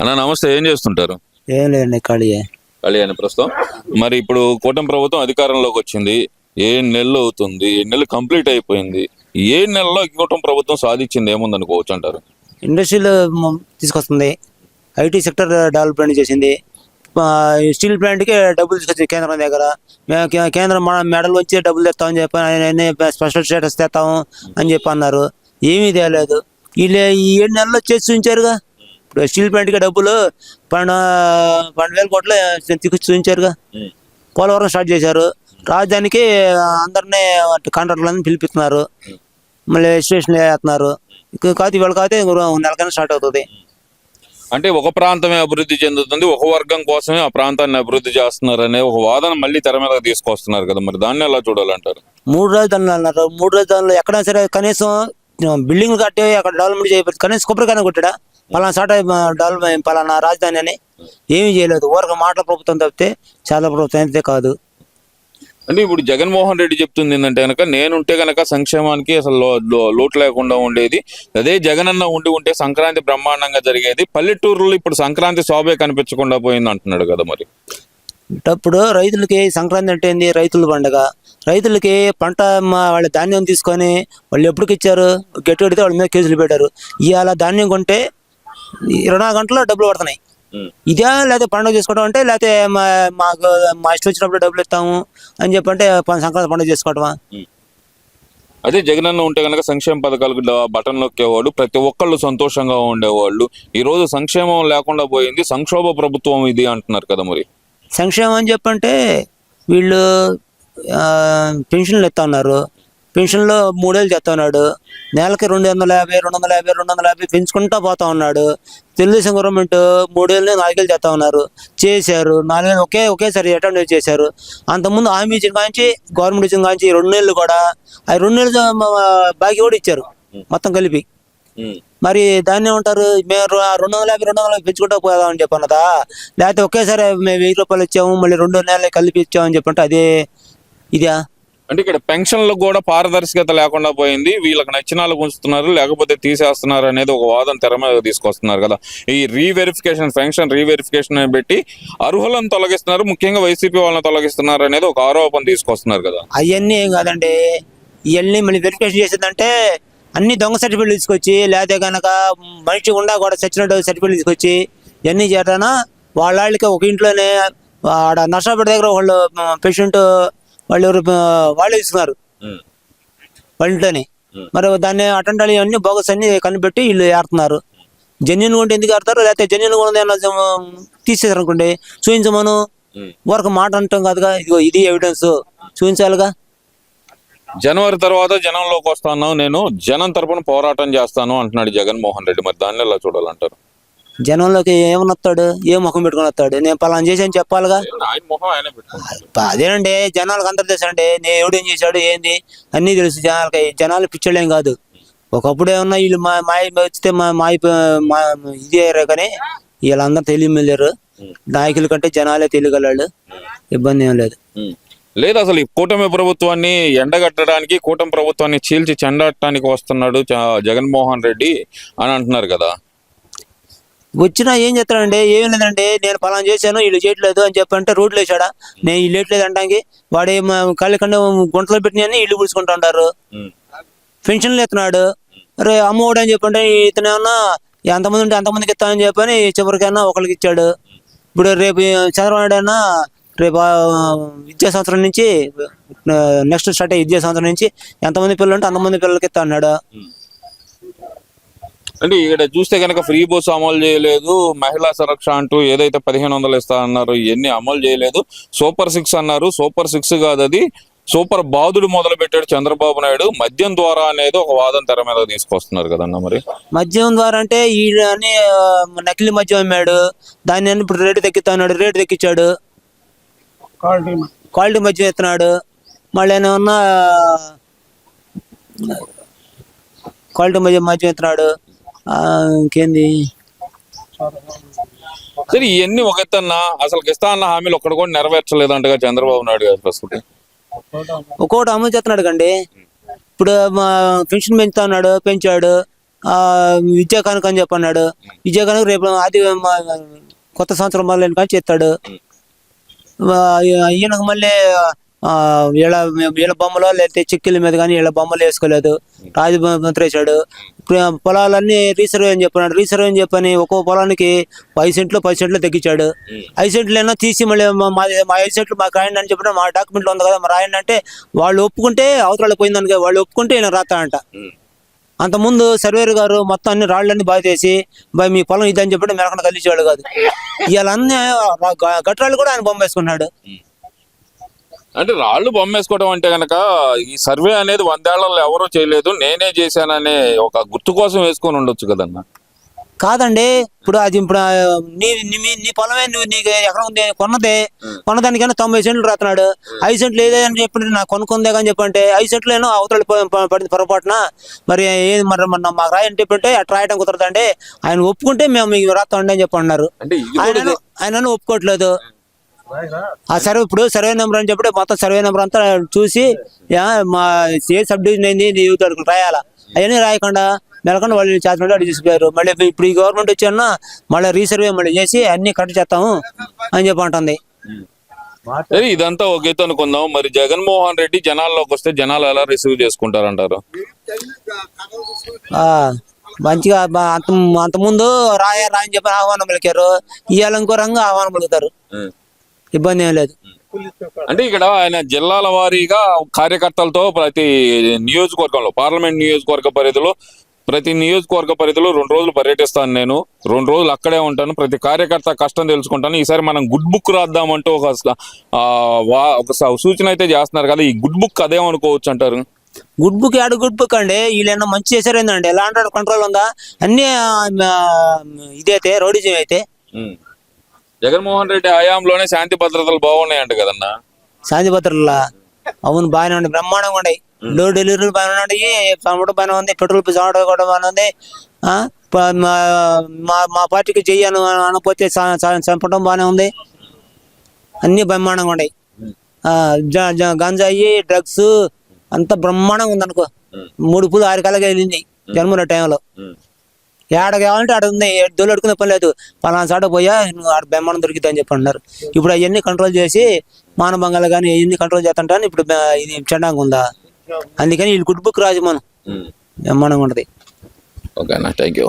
అన్న నమస్తే ఏం చేస్తుంటారు? ఏం లేదండి ఖాళీయే కళ్యాణ్ ప్రస్తుతం. మరి ఇప్పుడు కూటమి ప్రభుత్వం అధికారంలోకి వచ్చింది. ఏ నెలలు అవుతుంది? ఏ నెలలు కంప్లీట్ అయిపోయింది? ఏ నెలలో కూటమి ప్రభుత్వం సాధించింది? ఏముంది అనుకోవచ్చు అంటారు? ఇండస్ట్రీలు తీసుకొస్తుంది. ఐటీ సెక్టర్ డెవలప్మెంట్ చేసింది. స్టీల్ ప్లాంట్కి డబ్బులు తీసుకొచ్చింది కేంద్రం దగ్గర. కేంద్రం మన మెడల్ వచ్చి డబ్బులు తెస్తామని చెప్పి స్పెషల్ స్టేటస్ తెస్తాము అని చెప్పి అన్నారు. ఏమీ తేలేదు. వీళ్ళు ఈ ఏడు నెలల్లో చేసి ఉంచారుగా. ఇప్పుడు స్టీల్ ప్లాంట్కి డబ్బులు పన్నెండు పన్నెండు వేల కోట్లు ఉంచారుగా పోలవరం స్టార్ట్ చేశారు. రాజధానికి అందరినీ కాంట్రాక్టర్లను పిలిపిస్తున్నారు. మళ్ళీ స్టేషన్ వేస్తున్నారు. కాదు ఇవాళ కాదు నెలకైనా స్టార్ట్ అవుతుంది. అంటే ఒక ప్రాంతమే అభివృద్ధి చెందుతుంది ఒక వర్గం కోసమే ఆ ప్రాంతాన్ని అభివృద్ధి చేస్తున్నారు అనే ఒక వాదన మళ్ళీ తెర మీద తీసుకొస్తున్నారు కదా మరి. దాన్ని ఎలా చూడాలంటారు? మూడు రాజధానులు అన్నారు. మూడు రాజధానులు ఎక్కడైనా సరే కనీసం బిల్డింగ్లు కట్టి అక్కడ డెవలప్మెంట్ చేయబోతుంది కనీసం కొబ్బరికాయ కొట్టాడా? పలానా సాట డెవలప్ పలానా రాజధాని అని ఏమీ చేయలేదు. ఊరక మాటల ప్రభుత్వం తప్పితే చాలా ప్రభుత్వం అయితే కాదు. అంటే ఇప్పుడు జగన్మోహన్ రెడ్డి చెప్తుంది ఏంటంటే కనుక నేనుంటే కనుక సంక్షేమానికి అసలు లోటు లేకుండా ఉండేది. అదే జగనన్న ఉండి ఉంటే సంక్రాంతి బ్రహ్మాండంగా జరిగేది. పల్లెటూరులో ఇప్పుడు సంక్రాంతి శోభే కనిపించకుండా పోయింది అంటున్నాడు కదా మరి. ఇప్పుడు రైతులకి సంక్రాంతి అంటే ఏంది? రైతుల పండుగ. రైతులకి పంట వాళ్ళ ధాన్యం తీసుకొని వాళ్ళు ఎప్పటికి ఇచ్చారు గట్టి కడితే వాళ్ళ మీద కేసులు పెట్టారు. ఇవాళ ధాన్యం కొంటే ఇరవై నాలుగు గంటల్లో డబ్బులు పడుతున్నాయి. ఇదే లేకపోతే పండుగ చేసుకోవడం అంటే లేకపోతే మా మాకు మా ఇష్టం వచ్చినప్పుడు డబ్బులు ఇస్తాము అని చెప్పంటే సంక్రాంతి పండుగ చేసుకోవటమా? అదే జగనన్న ఉంటే కనుక సంక్షేమ పథకాలకు బటన్ నొక్కేవాడు ప్రతి ఒక్కళ్ళు సంతోషంగా ఉండేవాళ్ళు. ఈ రోజు సంక్షేమం లేకుండా పోయింది సంక్షోభ ప్రభుత్వం ఇది అంటున్నారు కదా మరి. సంక్షేమం అని చెప్పంటే వీళ్ళు పెన్షన్లు ఇస్తా ఉన్నారు. పెన్షన్లో మూడేళ్ళు చేస్తా ఉన్నాడు. నెలకి రెండు వందల యాభై రెండు వందల యాభై రెండు వందల యాభై పెంచుకుంటా పోతా ఉన్నాడు. తెలుగుదేశం గవర్నమెంట్ మూడేళ్ళు నాలుగేళ్ళు చేస్తా ఉన్నారు. చేశారు. నాలుగేళ్ళు ఒకే ఒకేసారి అటెండ్ చేశారు. అంతకుముందు హామీ ఇచ్చిన కాంచి గవర్నమెంట్ ఇచ్చిన కాంచి రెండు నెలలు కూడా ఆ రెండు నెలలు బాకీ కూడా ఇచ్చారు. మొత్తం కలిపి. మరి దాన్ని ఏమంటారు? మేము రెండు వందల యాభై రెండు వందల యాభై పెంచుకుంటా పోదామని చెప్పన్నదా? లేకపోతే ఒకేసారి మేము వెయ్యి రూపాయలు ఇచ్చాము మళ్ళీ రెండు నెలలు కలిపి ఇచ్చామని చెప్పంటే అదే ఇదా? అంటే ఇక్కడ పెన్షన్లకు కూడా పారదర్శకత లేకుండా పోయింది. వీళ్ళకి నచ్చినాలు ఉంచుతున్నారు లేకపోతే తీసేస్తున్నారు అనేది ఒక వాదన తెర మీద తీసుకొస్తున్నారు కదా. ఈ రీవెరిఫికేషన్ పెన్షన్ రీవెరిఫికేషన్ పెట్టి అర్హులను తొలగిస్తున్నారు ముఖ్యంగా వైసీపీ వాళ్ళని తొలగిస్తున్నారు అనేది ఒక ఆరోపణ తీసుకొస్తున్నారు కదా. అవన్నీ ఏం కాదండి. ఇవన్నీ మళ్ళీ వెరిఫికేషన్ చేసిందంటే అన్ని దొంగ సర్టిఫికేట్లు తీసుకొచ్చి లేకపోతే కనుక మనిషి ఉండా కూడా చచ్చినట్టు సర్టిఫికేట్లు తీసుకొచ్చి ఇవన్నీ చేయడానా వాళ్ళ వాళ్ళకి ఒక ఇంట్లోనే ఆడ నర్సాపేట దగ్గర వాళ్ళు పేషెంట్ వాళ్ళు ఎవరు వాళ్ళే ఇస్తున్నారు. వాళ్ళ ఇంట్లోనే మరి దాన్ని అటెండాలి ఇవన్నీ బోగస్ అన్ని కనిపెట్టి వీళ్ళు ఏడుతున్నారు జెన్యున్ ఉంటే ఎందుకు ఆడతారు? లేకపోతే జెన్యున్ కూడా తీసేసారు అనుకోండి చూపించమను ఊరకు మాట అంటాం కాదుగా ఇదిగో ఇది ఎవిడెన్స్ చూపించాలిగా జనవరి తర్వాత జనంలోకి వస్తాను నేను జనం తరపున పోరాటం చేస్తాను అంటున్నాడు జగన్మోహన్ రెడ్డి. మరి దాన్ని ఎలా చూడాలంటారు? జనంలోకి ఏమనొస్తాడు ఏ ముఖం పెట్టుకొని వస్తాడు? నేను పలానా చేశాను చెప్పాలిగా? అదేనండి జనాలకు అందరు తెలుసు అండి నేను ఎవడేం చేశాడు ఏంది? అన్నీ తెలుసు జనాలకి జనాలు పిచ్చోళ్ళేం కాదు. ఒకప్పుడు ఏమన్నా వీళ్ళు మా మాయ వచ్చితే మా మాయ ఇది అయ్యారు కానీ వీళ్ళందరూ తెలియలేరు నాయకుల కంటే జనాలే తెలియగలడు ఇబ్బంది ఏం లేదు. లేదు అసలు ఈ కూటమి ప్రభుత్వాన్ని ఎండగట్టడానికి కూటమి ప్రభుత్వాన్ని చీల్చి చెండటానికి వస్తున్నాడు జగన్మోహన్ రెడ్డి అని అంటున్నారు కదా. వచ్చినా ఏం చేస్తాడండి ఏం లేదండి నేను పలానా చేశాను వీళ్ళు చేయట్లేదు అని చెప్పంటే రోడ్లు వేసాడా నేను వీళ్ళు వేయట్లేదు అనడానికి వాడే కళ్ళు కంటే గుంటలో పెట్టిన ఇల్లు పుడుచుకుంటా ఉంటారు. పెన్షన్లు ఎత్తున్నాడు రే అమ్మఒడు అని చెప్పంటే ఇతను ఏమన్నా ఎంతమంది ఉంటే అంతమందికి ఇస్తానని చెప్పని చివరికైనా ఒకరికి ఇచ్చాడు. ఇప్పుడు రేపు చంద్రబాబు నాయుడు అయినా రేపు విద్యా సంవత్సరం నుంచి నెక్స్ట్ స్టార్ట్ అయ్యే విద్యా సంవత్సరం నుంచి ఎంతమంది పిల్లలు ఉంటే అంతమంది పిల్లలకి ఇస్తా అన్నాడు. అంటే ఇక్కడ చూస్తే కనుక ఫ్రీ బస్ అమలు చేయలేదు మహిళా సురక్ష అంటూ ఏదైతే పదిహేను వందలు ఇస్తా అన్నారు ఇవన్నీ అమలు చేయలేదు. సూపర్ సిక్స్ అన్నారు. సూపర్ సిక్స్ కాదు అది. సూపర్ బాధుడు మొదలు పెట్టాడు చంద్రబాబు నాయుడు. మద్యం ద్వారా అనేది ఒక వాదన తెర మీద తీసుకొస్తున్నారు కదన్న మరి? మద్యం ద్వారా అంటే ఈ అని ఆ, నకిలీ మద్యం అమ్మాడు. దాన్ని ఇప్పుడు రేటు తగ్గిస్తా ఉన్నాడు రేటు తగ్గించాడు. క్వాలిటీ మద్యం ఇస్తున్నాడు మళ్ళీ ఏమన్నా క్వాలిటీ మద్యం మద్యం ఇస్తున్నాడు ఆ, ఇంకేంది? సరే ఇవన్నీ ఒక ఎత్తన్నా అసలు ఇస్తా అన్న హామీలు ఒక్కడ కూడా నెరవేర్చలేదంటగా చంద్రబాబు నాయుడు గారు ప్రస్తుతం. ఒక్కొక్కటి అమలు చేస్తున్నాడు కండి. ఇప్పుడు పెన్షన్ పెంచుతా ఉన్నాడు పెంచాడు ఆ, విద్యా కానుక అని చెప్పి అన్నాడు విద్యా కానుక రేపు అది కొత్త సంవత్సరం మొదలైన కానీ చేస్తాడు ఈయనకు మళ్ళీ వీళ్ళ వీళ్ళ బొమ్మలో లేకపోతే చిక్కిల మీద కానీ వీళ్ళ బొమ్మలు వేసుకోలేదు. రాజు వేసాడు పొలాలన్నీ రీసర్వే అని చెప్పినాడు. రీసర్వే అని చెప్పని ఒక్కో పొలానికి ఐదు సెంట్లు పది సెంట్లు తగ్గించాడు. ఐదు సెంట్లు ఏమో తీసి మళ్ళీ మా ఐదు సెంట్లు మాకు రాయండి అని చెప్పిన మా డాక్యుమెంట్లో ఉంది కదా రాయండి అంటే వాళ్ళు ఒప్పుకుంటే అవతల పోయిందని వాళ్ళు ఒప్పుకుంటే ఈయన రాస్తాడంట అంతకుముందు సర్వేర్ గారు మొత్తం అన్ని రాళ్ళన్నీ బాగా చేసి బాయ్ మీ పొలం ఇదని చెప్పి మెరకన కలిసేవాడు కాదు. ఇవాళ అన్ని గట్రాళ్ళు కూడా ఆయన బొమ్మ వేసుకున్నాడు. అంటే రాళ్ళు బొమ్మ వేసుకోవడం అంటే గనక ఈ సర్వే అనేది వందేళ్ళలో ఎవరూ చేయలేదు. నేనే చేశాననే ఒక గుర్తు కోసం వేసుకొని ఉండొచ్చు కదన్న? కాదండి ఇప్పుడు అది ఇప్పుడు నీ నీ మీ- నీ పొలమే నువ్వు నీకు ఎకరం ఉంది కొన్నదే. కొన్నదానికైనా తొంభై సెంట్లు రాస్తున్నాడు ఐదు సెంట్లు ఏదే అని చెప్పి నాకు కొనుక్కుందే కానీ చెప్పంటే ఐదు సెంట్లు ఏమో అవతల పడింది పొరపాటున. మరి ఏది మరి మన మాకు రాయని చెప్పంటే అట్లా రాయడం కుదరదండి. ఆయన ఒప్పుకుంటే మేము మీకు రాస్తామండి అని చెప్పి అన్నారు. ఆయన ఆయన ఒప్పుకోవట్లేదు. ఆ సర్వే ఇప్పుడు సర్వే నెంబర్ అని చెప్పి మొత్తం సర్వే నెంబర్ అంతా చూసి మా ఏ సబ్ డివిజన్ అయింది యూత్ అడుగులు రాయాలా? అవన్నీ రాయకుండా నెలకొండ వాళ్ళు చేస్తున్నట్టు అడిగి తీసుకుపోయారు మళ్ళీ ఇప్పుడు ఈ గవర్నమెంట్ వచ్చాన మళ్ళీ రీసర్వే మళ్ళీ చేసి అన్ని కట్ చేస్తాము అని చెప్పి అంటుంది. సరే ఇదంతా ఒక ఎత్తు అనుకుందాం. మరి జగన్మోహన్ రెడ్డి జనాల్లోకి వస్తే జనాలు ఎలా రిసీవ్ చేసుకుంటారంటారు? ఆ, మంచిగా అంత అంత ముందు రాయ రాయని చెప్పి ఆహ్వానం పలికారు. ఇవాళ ఇంకో రంగు ఆహ్వానం పలుకుతారు. ఇబ్బంది ఏం లేదు. అంటే ఇక్కడ ఆయన జిల్లాల వారీగా కార్యకర్తలతో ప్రతి నియోజకవర్గంలో పార్లమెంట్ నియోజకవర్గ పరిధిలో ప్రతి నియోజకవర్గ పరిధిలో రెండు రోజులు పర్యటిస్తాను నేను. రెండు రోజులు అక్కడే ఉంటాను. ప్రతి కార్యకర్త కష్టం తెలుసుకుంటాను. ఈసారి మనం గుడ్ బుక్ రాద్దామంటూ ఒక ఒక సూచన అయితే చేస్తున్నారు కదా ఈ గుడ్ బుక్ అదేమనుకోవచ్చు అంటారు. Good book ad good book అండి. వీళ్ళేమో మంచి చేశారు ఏందండి ఎలా అంటారు కంట్రోల్ ఉందా? అన్ని ఇదైతే రౌడిజం అయితే. జగన్మోహన్ రెడ్డి హయాంలోనే శాంతి భద్రతలు బాగున్నాయంట కదన్నా. శాంతి భద్రతలా? అవును బాగానే ఉంది బ్రహ్మాండంగా ఉన్నాయి. డోర్ డెలివరీ బాగానే ఉన్నాయి. పంపడం బాగానే ఉంది. పెట్రోల్ చావడం కూడా బాగానే ఉంది. మా- మా పార్టీకి చెయ్యను అనకపోతే చంపడం బాగానే ఉంది. అన్ని బ్రహ్మాండంగా ఉన్నాయి. ఆ, జ- జ- గంజాయి డ్రగ్స్ అంతా బ్రహ్మాండంగా ఉంది అనుకో మూడు పూలు ఆరు కలగా వెళ్ళింది జన్మల టైంలో. ఏడ కావాలంటే ఆడ ఉంది. దొల్లు అడుకునే పని లేదు. పలానా చాట పోయా నువ్వు ఆడ బెమ్మనం దొరికితే అని చెప్పి అన్నారు. ఇప్పుడు అవన్నీ కంట్రోల్ చేసి మానభంగాలు కానీ అవన్నీ కంట్రోల్ చేస్తుంటాను. ఇప్పుడు ఇది చెండాంగా ఉందా? అందుకని వీళ్ళు గుడ్ బుక్ రాజు మనం. బ్రహ్మాండంగా ఉంటది. ఓకేనా థ్యాంక్ యూ